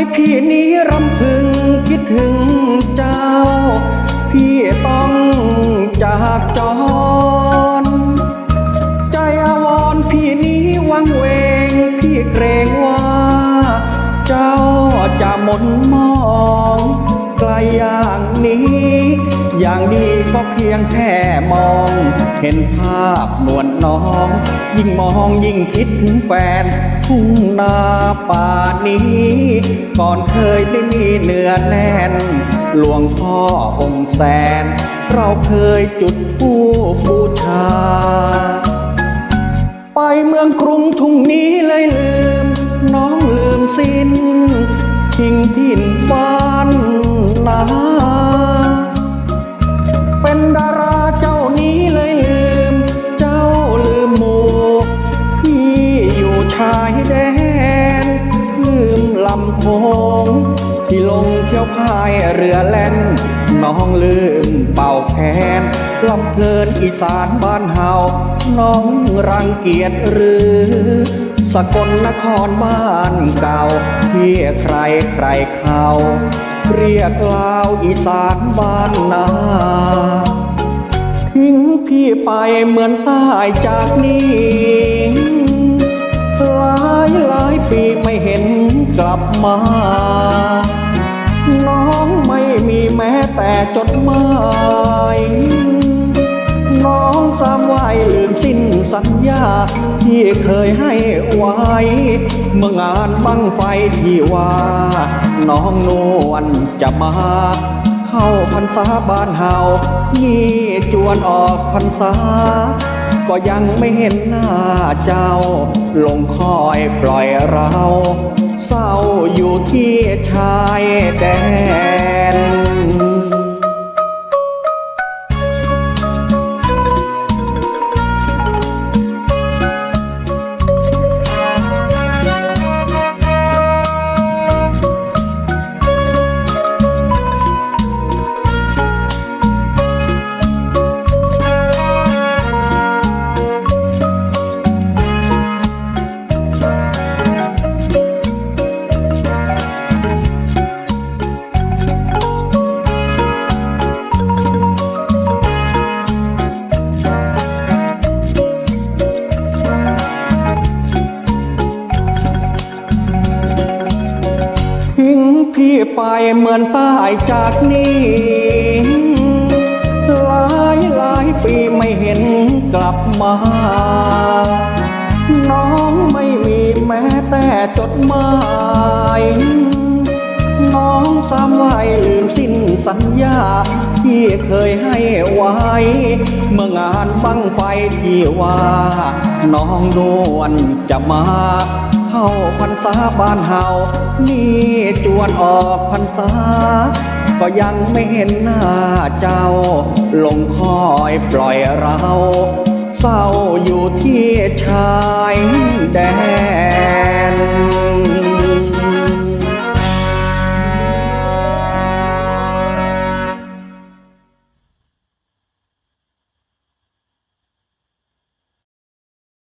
ำเพยพี่นี้รำพึงคิดถึงเจ้า พี่ต้องจากจร ใจอาวรพี่นี้วังเวง พี่เกรงว่า เจ้าจะหมนมองไกลอย่างนี้ อย่างนี้ก็เพียงแค่มอง เห็นภาพนวลน้อง ยิ่งมองยิ่งคิดถึงแฟน ทุ่งนาป่านี้ ก่อนเคยไม่มีเนื้อแน่น หลวงพ่อองค์แสน เราเคยจุดผู้บูชา ไปเมืองกรุง เที่ยวพายเรือแล่น น้องลืมเป่าแคนลำเพลินอีสานบ้านเฮา น้องรังเกียจหรือ สกลนครบ้านเก่าที่ใครใครเขาเรียกลาวอีสานบ้านนาทิ้งพี่ไปเหมือนตายจากนี้หลายหลายปีไม่เห็นกลับมา องไม่มีแม้แต่จดหมายน้องสามวัยลืมสิ้นสัญญา ที่เคยให้ไว้ เมื่องานบังไฟที่ว่า น้องนวลจะมาเข้าพรรษาบ้านเฮานี่จวนออกพรรษา ก็ยังไม่เห็นหน้าเจ้า ลงคอยปล่อยเรา เศร้าอยู่ที่ชายแดน ไปเหมือนตายจากนี้หลายหลายปีไม่เห็นกลับมา น้องไม่มีแม้แต่จดหมาย น้องสามวัยลืมสิ้นสัญญา ที่เคยให้ไว้ เมื่องานบังไฟที่ว่า น้องนวลจะมา เข้าพรรษาบ้านเฮานี่จวนออกพรรษา ก็ยังไม่เห็นหน้าเจ้า ลงคอยปล่อยเรา เศร้าอยู่ที่ชายแดน